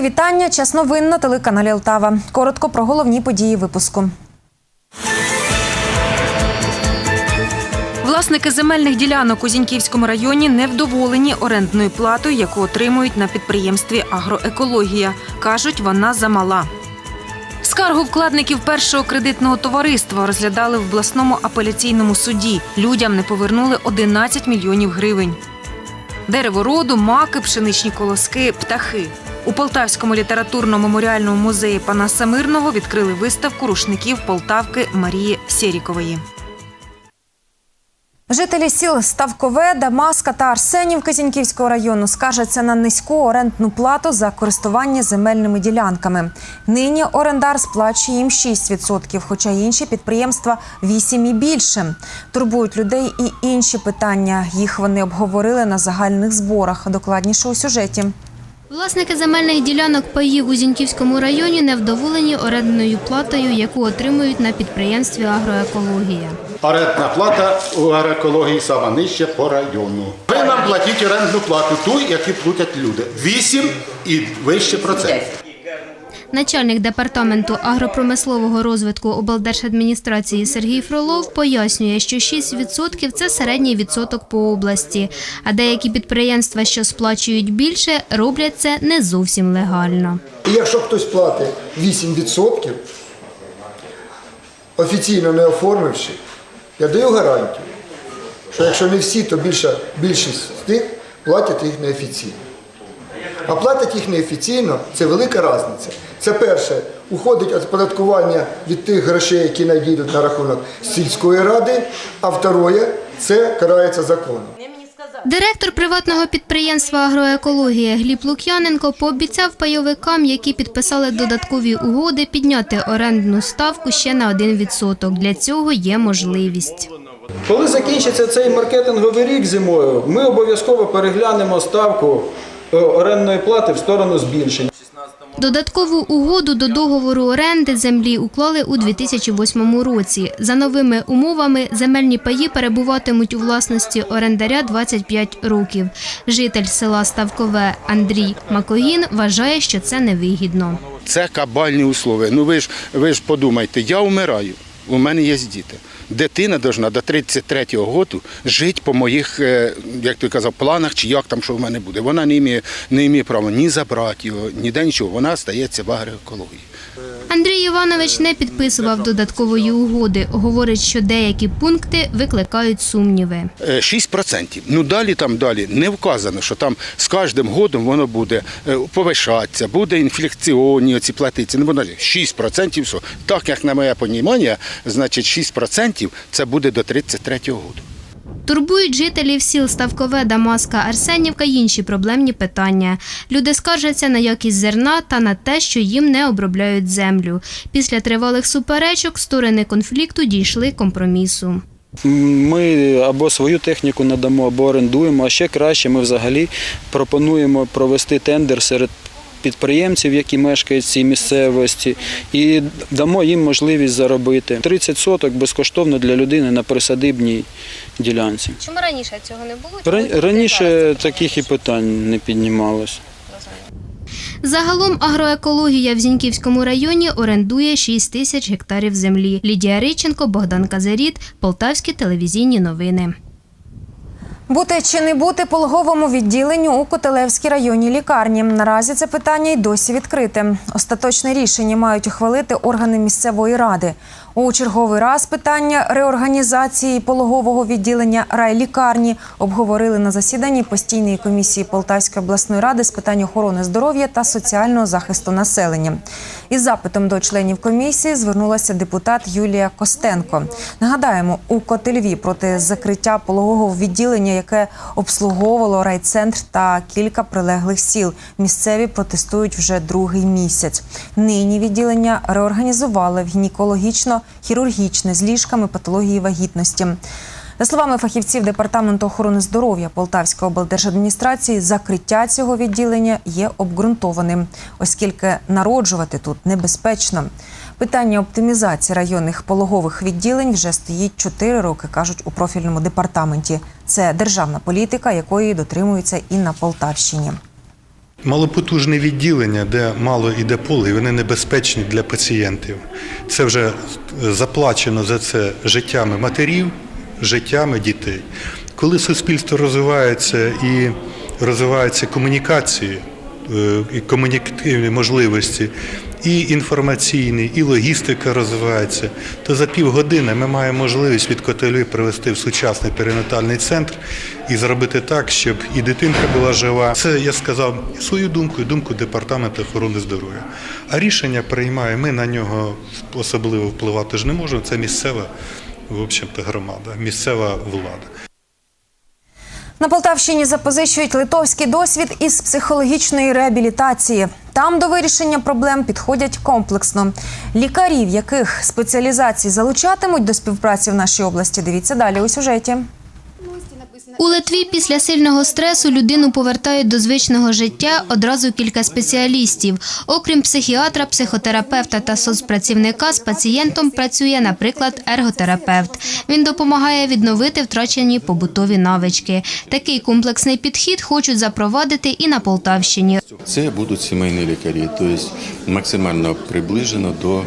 Вітання. Час новин на телеканалі Лтава. Коротко про головні події випуску. Власники земельних ділянок у Зіньківському районі невдоволені орендною платою, яку отримують на підприємстві Агроекологія. Кажуть, вона замала. Скаргу вкладників першого кредитного товариства розглядали в обласному апеляційному суді. Людям не повернули 11 мільйонів гривень. Дерево роду, маки, пшеничні колоски, птахи. У Полтавському літературно-меморіальному музеї Панаса Мирного відкрили виставку рушників Полтавки Марії Сєрікової. Жителі сіл Ставкове, Дамаска та Арсенівки Зіньківського району скаржаться на низьку орендну плату за користування земельними ділянками. Нині орендар сплачує їм 6%, хоча інші підприємства 8% і більше. Турбують людей і інші питання. Їх вони обговорили на загальних зборах. Докладніше у сюжеті. Власники земельних ділянок паїв у Зіньківському районі невдоволені орендною платою, яку отримують на підприємстві агроекологія. Орендна плата у агроекології сама нижча по району. Ви нам платіть орендну плату, ту, яку платять люди. 8 і вище процент. Начальник департаменту агропромислового розвитку облдержадміністрації Сергій Фролов пояснює, що 6% – це середній відсоток по області, а деякі підприємства, що сплачують більше, роблять це не зовсім легально. Якщо хтось платить 8%, офіційно не оформивши, я даю гарантію, що якщо не всі, то більша, більшість з них платять їх неофіційно. А платять їх неофіційно це велика різниця. Це перше, уходить оподаткування від тих грошей, які надійдуть на рахунок сільської ради, а второе, це карається законом. Директор приватного підприємства агроекологія Гліб Лук'яненко пообіцяв пайовикам, які підписали додаткові угоди, підняти орендну ставку ще на 1%. Для цього є можливість. Коли закінчиться цей маркетинговий рік зимою, ми обов'язково переглянемо ставку е, орендної плати в сторону збільшення. Додаткову угоду до договору оренди землі уклали у 2008 році. За новими умовами земельні паї перебуватимуть у власності орендаря 25 років. Житель села Ставкове Андрій Макогін вважає, що це невигідно. Це кабальні условия. Ну ви ж ви ж подумайте, я вмираю, у мене є діти. Дитина должна до 33-го року жити по моїх, е, як ти казав, планах, чи як там, що в мене буде. Вона не має, не має права ні забрати його, ніде нічого. Вона стається в агроекології. Андрій Іванович не підписував додаткової угоди. Говорить, що деякі пункти викликають сумніви. Е, 6%. Ну далі там далі не вказано, що там з кожним годом воно буде е, повишатися, буде інфляційні оці платиться. Не буде 6% все. Так як на моє понімання, значить 6% це буде до 33-го року. Турбують жителів сіл Ставкове, Дамаска, Арсенівка й інші проблемні питання. Люди скаржаться на якість зерна та на те, що їм не обробляють землю. Після тривалих суперечок сторони конфлікту дійшли компромісу. Ми або свою техніку надамо, або орендуємо, а ще краще ми взагалі пропонуємо провести тендер серед підприємців, які мешкають в цій місцевості, і дамо їм можливість заробити 30 соток безкоштовно для людини на присадибній ділянці. Чому раніше цього не було? Ра- Раніше таких і питань не піднімалося. Загалом агроекологія в Зіньківському районі орендує 6 тисяч гектарів землі. Лідія Риченко, Богдан Казаріт, Полтавські телевізійні новини. Бути чи не бути пологовому відділенню у Котелевській районній лікарні. Наразі це питання й досі відкрите. Остаточне рішення мають ухвалити органи місцевої ради. У черговий раз питання реорганізації пологового відділення райлікарні обговорили на засіданні постійної комісії Полтавської обласної ради з питань охорони здоров'я та соціального захисту населення. Із запитом до членів комісії звернулася депутат Юлія Костенко. Нагадаємо, у Котельві проти закриття пологового відділення, яке обслуговувало райцентр та кілька прилеглих сіл. Місцеві протестують вже другий місяць. Нині відділення реорганізували в гінекологічно-хірургічне з ліжками патології вагітності. За словами фахівців департаменту охорони здоров'я Полтавської облдержадміністрації, закриття цього відділення є обґрунтованим, оскільки народжувати тут небезпечно. Питання оптимізації районних пологових відділень вже стоїть 4 роки, кажуть у профільному департаменті. Це державна політика, якої дотримуються і на Полтавщині. Малопотужне відділення, де мало іде поле, і вони небезпечні для пацієнтів. Це вже заплачено за це життями матерів, життями дітей. Коли суспільство розвивається і розвиваються комунікації, е, і комунікативні можливості, і інформаційні, і логістика розвивається, то за півгодини ми маємо можливість від котелю привести в сучасний перинатальний центр і зробити так, щоб і дитинка була жива. Це я сказав свою думку, і думку департаменту охорони здоров'я. А рішення приймає. Ми на нього особливо впливати ж не можемо. Це місцева, в общем-то, громада, місцева влада. На Полтавщині запозичують литовський досвід із психологічної реабілітації. Там до вирішення проблем підходять комплексно. Лікарів, яких спеціалізацій залучатимуть до співпраці в нашій області, дивіться далі у сюжеті. У Литві після сильного стресу людину повертають до звичного життя одразу кілька спеціалістів. Окрім психіатра, психотерапевта та соцпрацівника, з пацієнтом працює, наприклад, ерготерапевт. Він допомагає відновити втрачені побутові навички. Такий комплексний підхід хочуть запровадити і на Полтавщині. Це будуть сімейні лікарі, тобто максимально приближено до,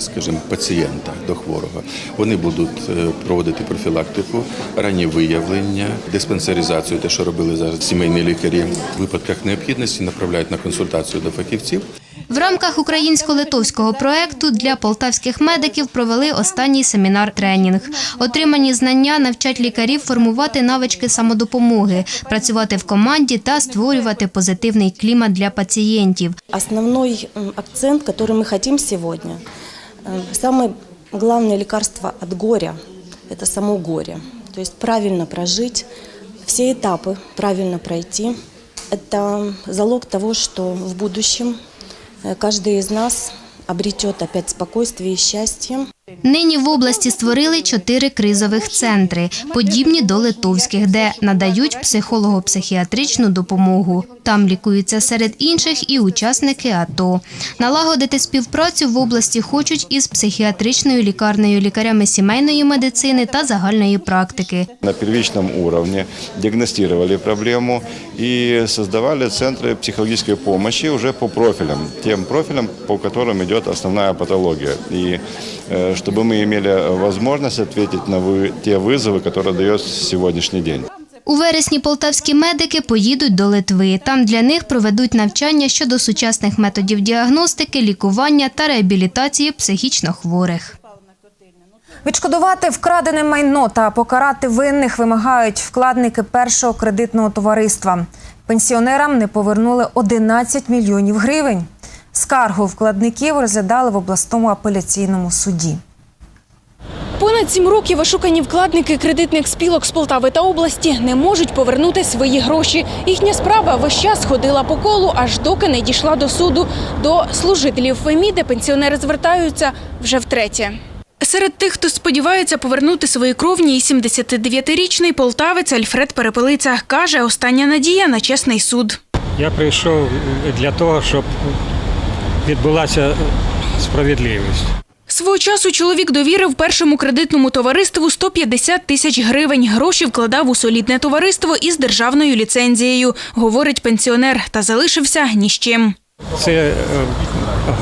скажімо, пацієнта, до хворого. Вони будуть е, проводити профілактику, ранні виявлення, диспансеризацію, те, що робили зараз сімейні лікарі. В випадках необхідності направляють на консультацію до фахівців. В рамках українсько-литовського проекту для полтавських медиків провели останній семінар-тренінг. Отримані знання навчать лікарів формувати навички самодопомоги, працювати в команді та створювати позитивний клімат для пацієнтів. Основной м, акцент, который мы хотим сегодня, э, самое главное лекарство от горя – это само горе. То есть правильно прожить, все этапы правильно пройти. Это залог того, что в будущем э, каждый из нас обретет опять спокойствие и счастье. Нині в області створили чотири кризових центри, подібні до литовських, де надають психолого-психіатричну допомогу. Там лікуються серед інших і учасники АТО. Налагодити співпрацю в області хочуть із психіатричною лікарнею, лікарями сімейної медицини та загальної практики. на первичном уровне диагностировали проблему и создавали центры психологической помощи уже по профилям, тем профилям, по которым идет основная патология. И э, чтобы мы имели возможность ответить на вы- те вызовы, которые дает сегодняшний день. У вересні полтавські медики поїдуть до Литви. Там для них проведуть навчання щодо сучасних методів діагностики, лікування та реабілітації психічно хворих. Відшкодувати вкрадене майно та покарати винних вимагають вкладники першого кредитного товариства. Пенсіонерам не повернули 11 мільйонів гривень. Скаргу вкладників розглядали в обласному апеляційному суді. Понад сім років ошукані вкладники кредитних спілок з Полтави та області не можуть повернути свої гроші. Їхня справа весь час ходила по колу, аж доки не дійшла до суду. До служителів Феміди пенсіонери звертаються вже втретє. Серед тих, хто сподівається повернути свої кровні, і 79-річний полтавець Альфред Перепелиця каже, остання надія на чесний суд. Я прийшов для того, щоб відбулася справедливість. Свого часу чоловік довірив першому кредитному товариству 150 тисяч гривень. Гроші вкладав у солідне товариство із державною ліцензією, говорить пенсіонер, та залишився ні з чим. Це е,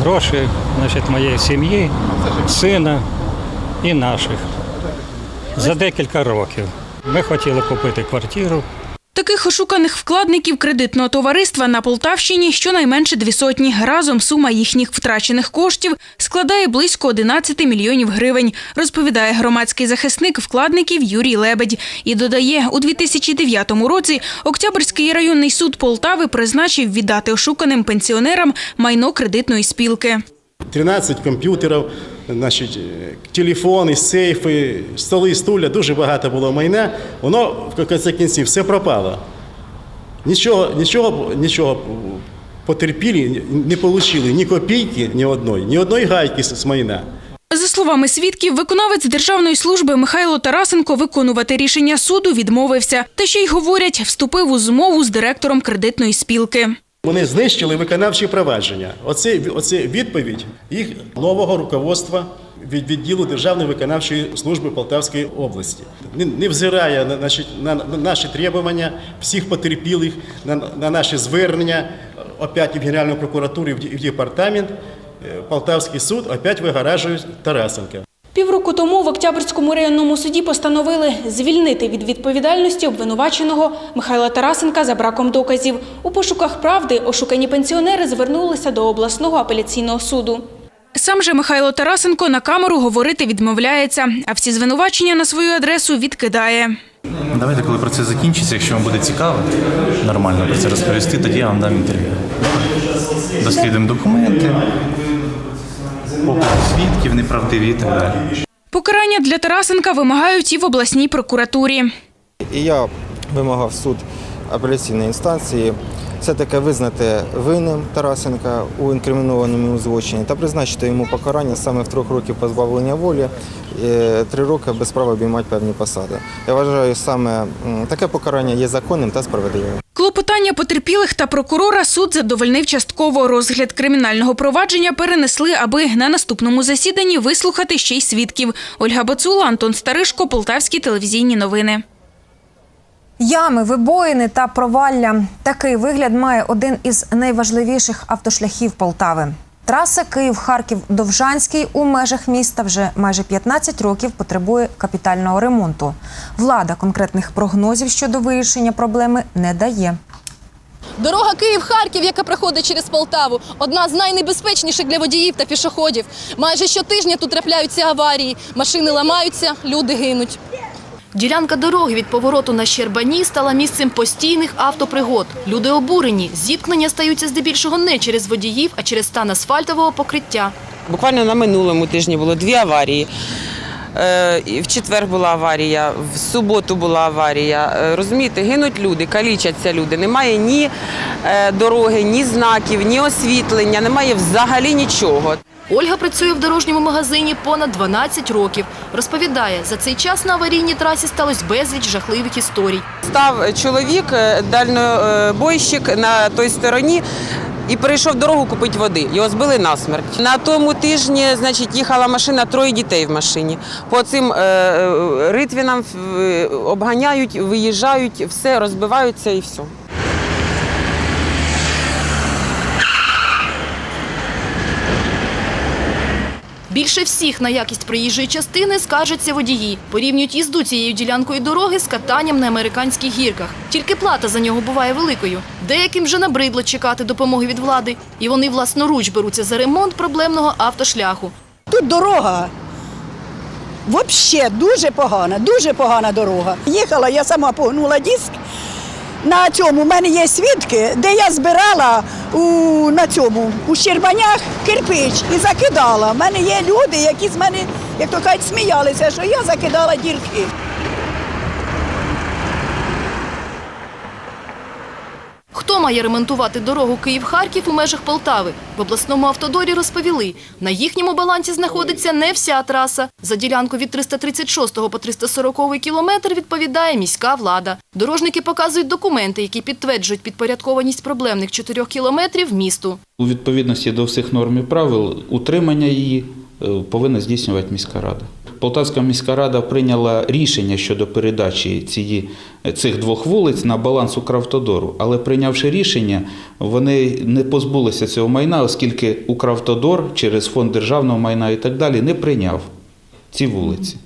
гроші значить, моєї сім'ї, сина і наших за декілька років. Ми хотіли купити квартиру. Таких ошуканих вкладників кредитного товариства на Полтавщині щонайменше дві сотні. Разом сума їхніх втрачених коштів складає близько 11 мільйонів гривень, розповідає громадський захисник вкладників Юрій Лебедь. І додає, у 2009 році Октябрьський районний суд Полтави призначив віддати ошуканим пенсіонерам майно кредитної спілки. 13 комп'ютерів, значить, е, телефони, сейфи, столи, стуля, дуже багато було майна. Воно в кінці кінців все пропало. Нічого, нічого, нічого потерпілі не отримали ні копійки, ні одної, ні одної гайки з з майна. За словами свідків, виконавець державної служби Михайло Тарасенко виконувати рішення суду відмовився. Та ще й говорять, вступив у змову з директором кредитної спілки. Вони знищили виконавчі провадження. Оце, оце відповідь їх нового руководства від відділу Державної виконавчої служби Полтавської області. Не, не взирає на наші, на, на наші требування всіх потерпілих, на, на наші звернення, опять і в Генеральну прокуратуру, і в департамент. е, Полтавський суд опять вигоражує Тарасенка. Півроку тому в Октябрьському районному суді постановили звільнити від відповідальності обвинуваченого Михайла Тарасенка за браком доказів. У пошуках правди ошукані пенсіонери звернулися до обласного апеляційного суду. Сам же Михайло Тарасенко на камеру говорити відмовляється, а всі звинувачення на свою адресу відкидає. Давайте, коли процес закінчиться, якщо вам буде цікаво нормально про це розповісти, тоді я вам дам інтерв'ю. Дослідуємо документи, опит свідків, неправдиві і так далі. Покарання для Тарасенка вимагають і в обласній прокуратурі. І я вимагав суд апеляційної інстанції все-таки визнати винним Тарасенка у інкримінованому злочині та призначити йому покарання саме в трьох років позбавлення волі, е, три роки без права обіймати певні посади. Я вважаю, саме таке покарання є законним та справедливим. Клопотання потерпілих та прокурора суд задовольнив частково. Розгляд кримінального провадження перенесли, аби на наступному засіданні вислухати ще й свідків. Ольга Бацула, Антон Старишко, Полтавські телевізійні новини. Ями, вибоїни та провалля. Такий вигляд має один із найважливіших автошляхів Полтави. Траса Київ-Харків-Довжанський у межах міста вже майже 15 років потребує капітального ремонту. Влада конкретних прогнозів щодо вирішення проблеми не дає. Дорога Київ-Харків, яка проходить через Полтаву, одна з найнебезпечніших для водіїв та пішоходів. Майже щотижня тут трапляються аварії, машини ламаються, люди гинуть. Ділянка дороги від повороту на Щербані стала місцем постійних автопригод. Люди обурені. Зіткнення стаються здебільшого не через водіїв, а через стан асфальтового покриття. Буквально на минулому тижні було дві аварії. Е, В четвер була аварія, в суботу була аварія. Е, Розумієте, гинуть люди, калічаться люди. Немає ні е, дороги, ні знаків, ні освітлення, немає взагалі нічого. Ольга працює в дорожньому магазині понад 12 років. Розповідає, за цей час на аварійній трасі сталося безліч жахливих історій. Став чоловік, е, дальнобойщик на той стороні. І перейшов дорогу купити води. Його збили насмерть. На тому тижні, значить, їхала машина, троє дітей в машині. По цим е, е, ритвінам обганяють, виїжджають, все розбиваються і все. Більше всіх на якість проїжджої частини скаржаться водії. Порівнюють їзду цією ділянкою дороги з катанням на американських гірках. Тільки плата за нього буває великою. Деяким вже набридло чекати допомоги від влади, і вони власноруч беруться за ремонт проблемного автошляху. Тут дорога. Взагалі дуже погана, дуже погана дорога. Їхала, я сама погнула диск. На цьому в мене є свідки, де я збирала у, на цьому, у Щербанях кирпич і закидала. У мене є люди, які з мене, як то кажуть, сміялися, що я закидала дірки. Хто має ремонтувати дорогу Київ-Харків у межах Полтави? В обласному автодорі розповіли, на їхньому балансі знаходиться не вся траса. За ділянку від 336 по 340 кілометр відповідає міська влада. Дорожники показують документи, які підтверджують підпорядкованість проблемних 4 кілометрів місту. У відповідності до всіх норм і правил утримання її е, повинна здійснювати міська рада. Полтавська міська рада прийняла рішення щодо передачі цієї, цих двох вулиць на баланс Укравтодору, але прийнявши рішення, вони не позбулися цього майна, оскільки Укравтодор через фонд державного майна і так далі не прийняв ці вулиці.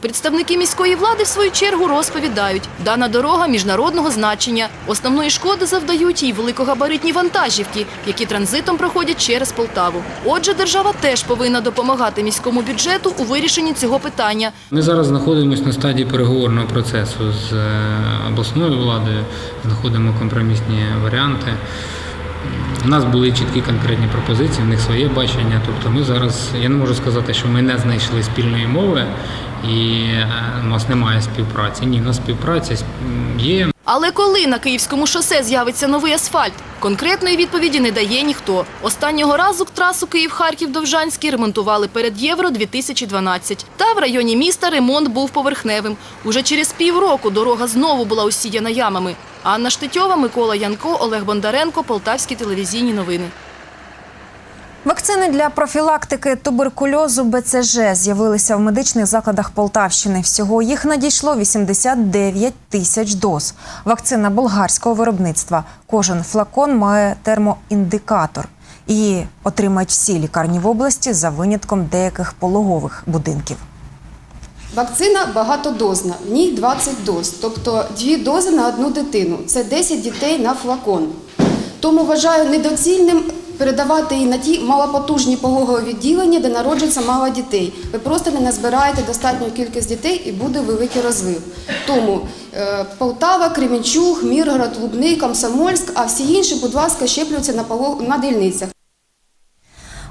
Представники міської влади, в свою чергу, розповідають, дана дорога міжнародного значення. Основної шкоди завдають їй великогабаритні вантажівки, які транзитом проходять через Полтаву. Отже, держава теж повинна допомагати міському бюджету у вирішенні цього питання. Ми зараз знаходимося на стадії переговорного процесу з е, обласною владою, знаходимо компромісні варіанти. У нас були чіткі конкретні пропозиції, в них своє бачення. Тобто ми зараз, я не можу сказати, що ми не знайшли спільної мови і е, у нас немає співпраці. Ні, у нас співпраця є. Але коли на Київському шосе з'явиться новий асфальт? Конкретної відповіді не дає ніхто. Останнього разу трасу Київ-Харків-Довжанський ремонтували перед Євро-2012. Та в районі міста ремонт був поверхневим. Уже через півроку дорога знову була усіяна ямами. Анна Штетьова, Микола Янко, Олег Бондаренко, Полтавські телевізійні новини. Вакцини для профілактики туберкульозу БЦЖ з'явилися в медичних закладах Полтавщини. Всього їх надійшло 89 тисяч доз. Вакцина болгарського виробництва. Кожен флакон має термоіндикатор. Її отримають всі лікарні в області за винятком деяких пологових будинків. Вакцина багатодозна, в ній 20 доз, тобто дві дози на одну дитину. Це 10 дітей на флакон. Тому вважаю недоцільним передавати її на ті малопотужні пологові відділення, де народжується мало дітей. Ви просто не назбираєте достатню кількість дітей і буде великий розлив. Тому е, Полтава, Кременчуг, Міргород, Лубний, Комсомольськ, а всі інші, будь ласка, щеплюються на, дільницях.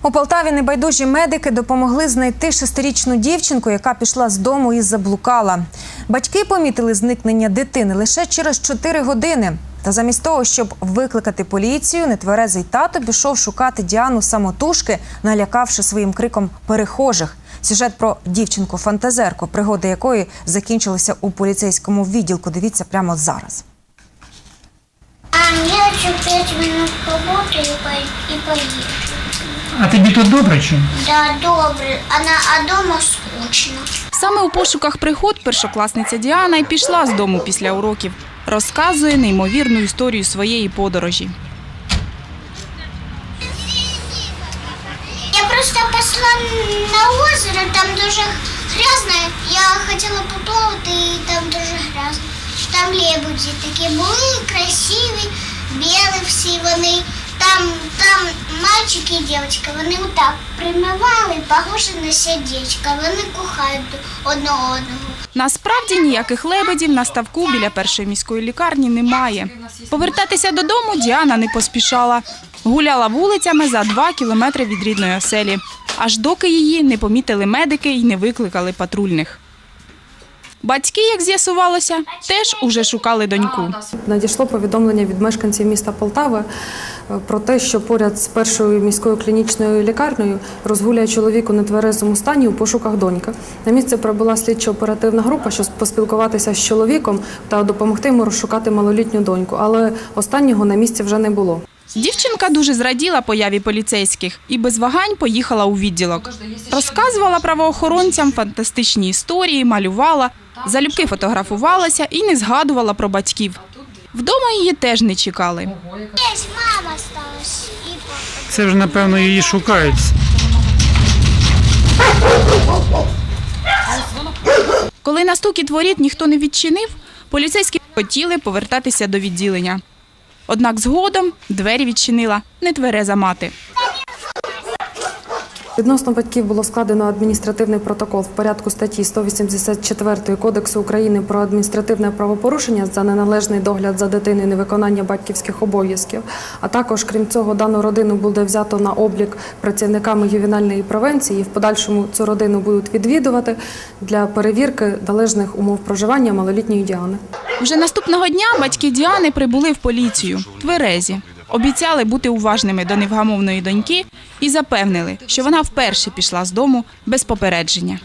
У Полтаві небайдужі медики допомогли знайти шестирічну дівчинку, яка пішла з дому і заблукала. Батьки помітили зникнення дитини лише через 4 години. Та замість того, щоб викликати поліцію, нетверезий тато пішов шукати Діану самотужки, налякавши своїм криком перехожих. Сюжет про дівчинку-фантазерку, пригоди якої закінчилися у поліцейському відділку. Дивіться прямо зараз. А я еще пять минут поработаю и, по- и поеду. А тобі тут добре чи? Да, добре. Она, а дома скучно. Саме у пошуках пригод першокласниця Діана й пішла з дому після уроків. Розказує неймовірну історію своєї подорожі. Я просто пошла на озеро, там дуже грязно. Я хотіла поплавати, і там дуже грязно. Там лебеді такі були, красиві, білі всі вони. Там, там мальчики і дівчинка, вони отак примивали, на сердечко. Вони кохають одне одного. Насправді ніяких лебедів на ставку біля першої міської лікарні немає. Повертатися додому Діана не поспішала. Гуляла вулицями за два кілометри від рідної оселі, аж доки її не помітили медики і не викликали патрульних. Батьки, як з'ясувалося, теж уже шукали доньку. Надійшло повідомлення від мешканців міста Полтави е, про те, що поряд з першою міською клінічною лікарнею розгуляє чоловік у нетверезому стані у пошуках доньки. На місце прибула слідчо-оперативна група, щоб поспілкуватися з чоловіком та допомогти йому розшукати малолітню доньку, але останнього на місці вже не було. Дівчинка дуже зраділа появі поліцейських і без вагань поїхала у відділок. Розказувала правоохоронцям фантастичні історії, малювала, залюбки фотографувалася і не згадувала про батьків. Вдома її теж не чекали. Мама. Це вже, напевно, її шукають. Коли на стукіт воріт ніхто не відчинив, поліцейські хотіли повертатися до відділення. Однак згодом двері відчинила нетвереза мати. Відносно батьків було складено адміністративний протокол в порядку статті 184 Кодексу України про адміністративне правопорушення за неналежний догляд за дитиною невиконання батьківських обов'язків. А також, крім цього, дану родину буде взято на облік працівниками ювенальної превенції. І в подальшому цю родину будуть відвідувати для перевірки належних умов проживання малолітньої Діани. Вже наступного дня батьки Діани прибули в поліцію тверезі. Обіцяли бути уважними до невгамовної доньки і запевнили, що вона вперше пішла з дому без попередження.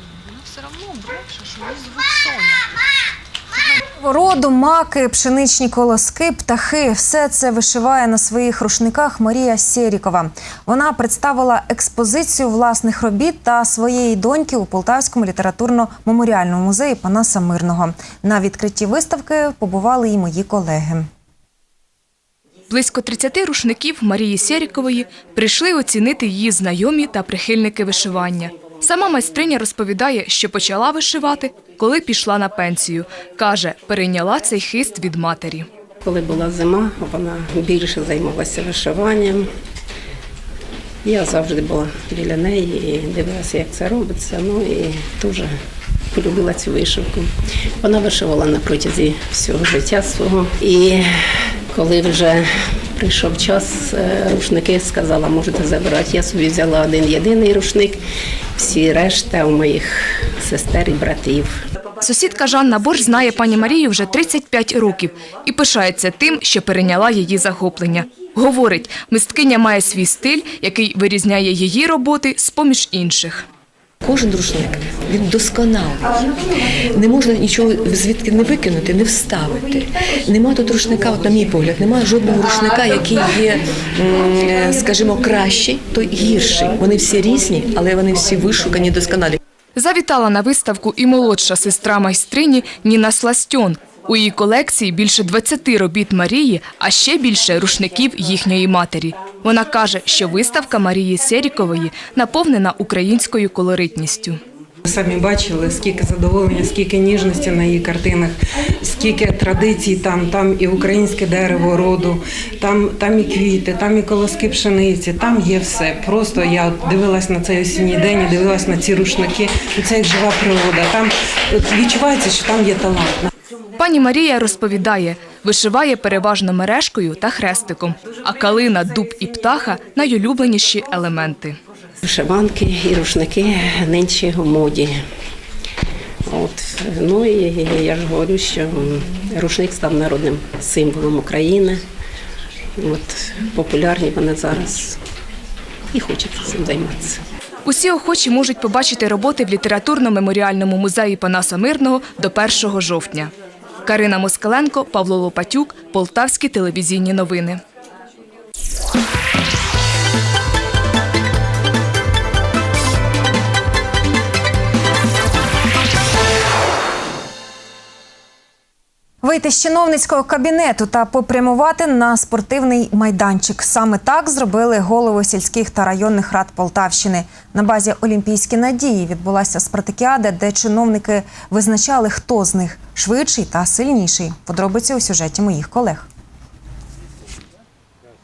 Роду, маки, пшеничні колоски, птахи все це вишиває на своїх рушниках Марія Сєрікова. Вона представила експозицію власних робіт та своєї доньки у Полтавському літературно-меморіальному музеї Панаса Мирного. На відкритті виставки побували і мої колеги. Близько 30 рушників Марії Сєрікової прийшли оцінити її знайомі та прихильники вишивання. Сама майстриня розповідає, що почала вишивати, коли пішла на пенсію. Каже, перейняла цей хист від матері. Коли була зима, вона більше займалася вишиванням. Я завжди була біля неї і дивилася, як це робиться. Ну і дуже полюбила цю вишивку. Вона вишивала на протязі всього життя свого. І коли вже прийшов час, е, рушники сказала, можете забирати. Я собі взяла один єдиний рушник, всі решта у моїх сестер і братів. Сусідка Жанна Борщ знає пані Марію вже 35 років і пишається тим, що перейняла її захоплення. Говорить, мисткиня має свій стиль, який вирізняє її роботи з-поміж інших. Кожен рушник він досконалий. Не можна нічого звідки не викинути, не вставити. Нема тут рушника, от на мій погляд, немає жодного рушника, який є, е, скажімо, кращий, то гірший. Вони всі різні, але вони всі вишукані, досконалі. Завітала на виставку і молодша сестра майстрині Ніна Сластьон. У її колекції більше 20 робіт Марії, а ще більше рушників їхньої матері. Вона каже, що виставка Марії Серікової наповнена українською колоритністю. Самі бачили, скільки задоволення, скільки ніжності на її картинах, скільки традицій там, там і українське дерево роду, там, там і квіти, там і колоски пшениці, там є все. Просто я дивилась на цей осінній день, і дивилась на ці рушники, це як жива природа. Там відчувається, що там є талант. Пані Марія розповідає, вишиває переважно мережкою та хрестиком, а калина, дуб і птаха найулюбленіші елементи. Вишиванки і рушники нинче у моді. От. Ну і я ж говорю, що рушник став народним символом України. От, популярні вони зараз і хочеться цим займатися. Усі охочі можуть побачити роботи в літературно-меморіальному музеї Панаса Мирного до 1 жовтня. Карина Москаленко, Павло Лопатюк, Полтавські телевізійні новини. Вийти з чиновницького кабінету та попрямувати на спортивний майданчик. Саме так зробили голови сільських та районних рад Полтавщини. На базі Олімпійські надії відбулася спартакіада, де чиновники визначали, хто з них швидший та сильніший. Подробиці у сюжеті моїх колег.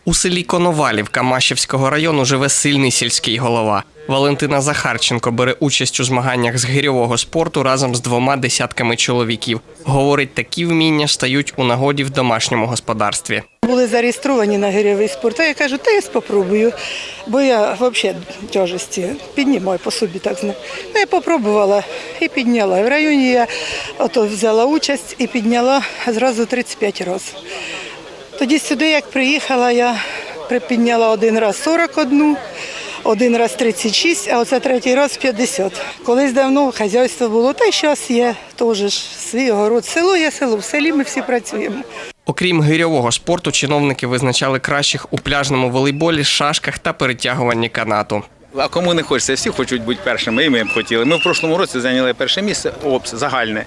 У селі Коновалівка Машівського району живе сильний сільський голова. Валентина Захарченко бере участь у змаганнях з гирьового спорту разом з двома десятками чоловіків. Говорить, такі вміння стають у нагоді в домашньому господарстві. Були зареєстровані на гирьовий спорт. А я кажу, та я спробую, бо я взагалі тяжесті піднімаю по собі так знаю. Ну, я попробувала і підняла. В районі я ото взяла участь і підняла зразу 35 разів. Тоді сюди, як приїхала, я при- підняла один раз 41, один раз 36, а оце третій раз 50. Колись давно хазяйство було, та й зараз є теж свій город. Село є село, в селі ми всі працюємо. Окрім гирьового спорту, чиновники визначали кращих у пляжному волейболі, шашках та перетягуванні канату. А кому не хочеться, всі хочуть бути першими, і ми б хотіли. Ми в прошлому році зайняли перше місце, ОПС загальне.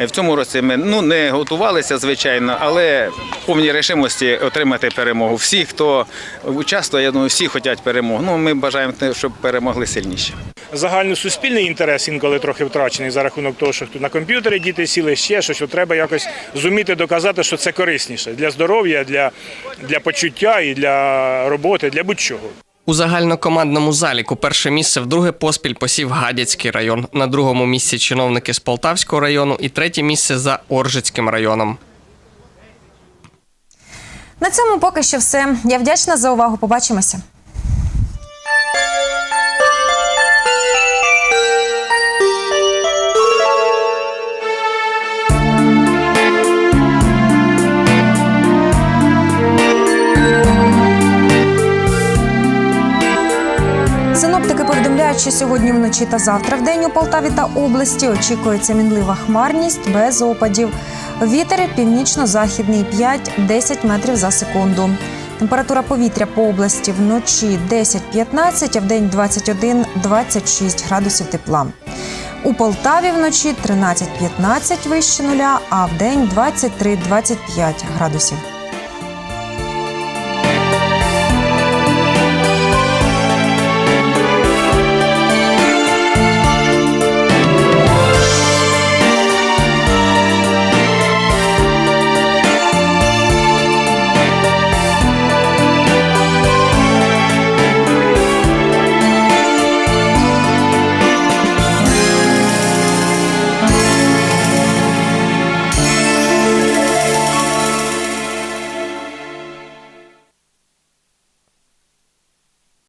Е, В цьому році ми ну не готувалися, звичайно, але в повній решимості отримати перемогу. Всі, хто участвує, я думаю, всі хочуть перемогу. Ну ми бажаємо, щоб перемогли сильніші. загальносуспільний інтерес інколи трохи втрачений за рахунок того, що тут на комп'ютері діти сіли ще щось, що треба якось зуміти доказати, що це корисніше для здоров'я, для, для почуття і для роботи, для будь-чого. У загальнокомандному заліку перше місце вдруге поспіль посів Гадяцький район. На другому місці чиновники з Полтавського району і третє місце за Оржицьким районом. На цьому поки що все. Я вдячна за увагу. Побачимося. Повідомляють, сьогодні вночі та завтра в день у Полтаві та області очікується мінлива хмарність без опадів. Вітер північно-західний 5-10 метрів за секунду. Температура повітря по області вночі 10-15, а в день 21-26 градусів тепла. У Полтаві вночі 13-15 вище нуля, а в день 23-25 градусів.